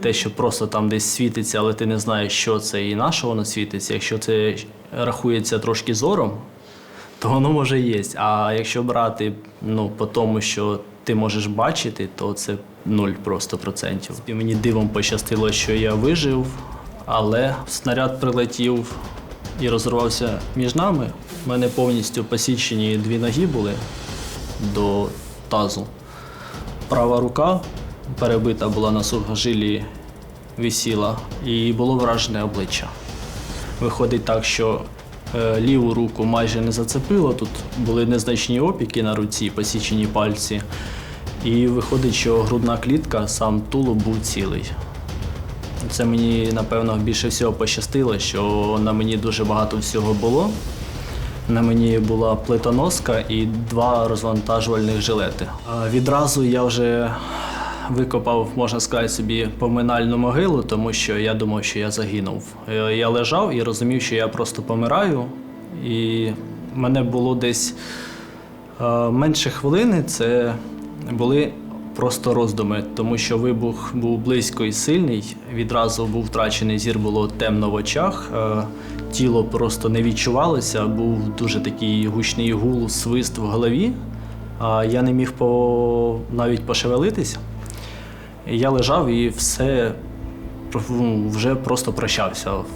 те, що просто там десь світиться, але ти не знаєш, що це і на що воно світиться. Якщо це рахується трошки зором, то воно може є. А якщо брати ну, по тому, що ти можеш бачити, то це нуль просто процентів. І мені дивом пощастило, що я вижив, але снаряд прилетів і розірвався між нами. У мене повністю посічені дві ноги були до тазу. Права рука перебита була на сухожилі, висіла, і було вражене обличчя. Виходить так, що е, ліву руку майже не зацепило. Тут були незначні опіки на руці, посічені пальці. І виходить, що грудна клітка, сам тулуб був цілий. Це мені, напевно, більше всього пощастило, що на мені дуже багато всього було. На мені була плитоноска і два розвантажувальних жилети. Відразу я вже викопав, можна сказати, собі поминальну могилу, тому що я думав, що я загинув. Е, Я лежав і розумів, що я просто помираю. І мене було десь е, менше хвилини. Це були просто роздуми, тому що вибух був близько і сильний. Відразу був втрачений зір, було темно в очах. е, Тіло просто не відчувалося, був дуже такий гучний гул, свист в голові. А я не міг по... навіть пошевелитись. Я лежав і все ну, вже просто прощався.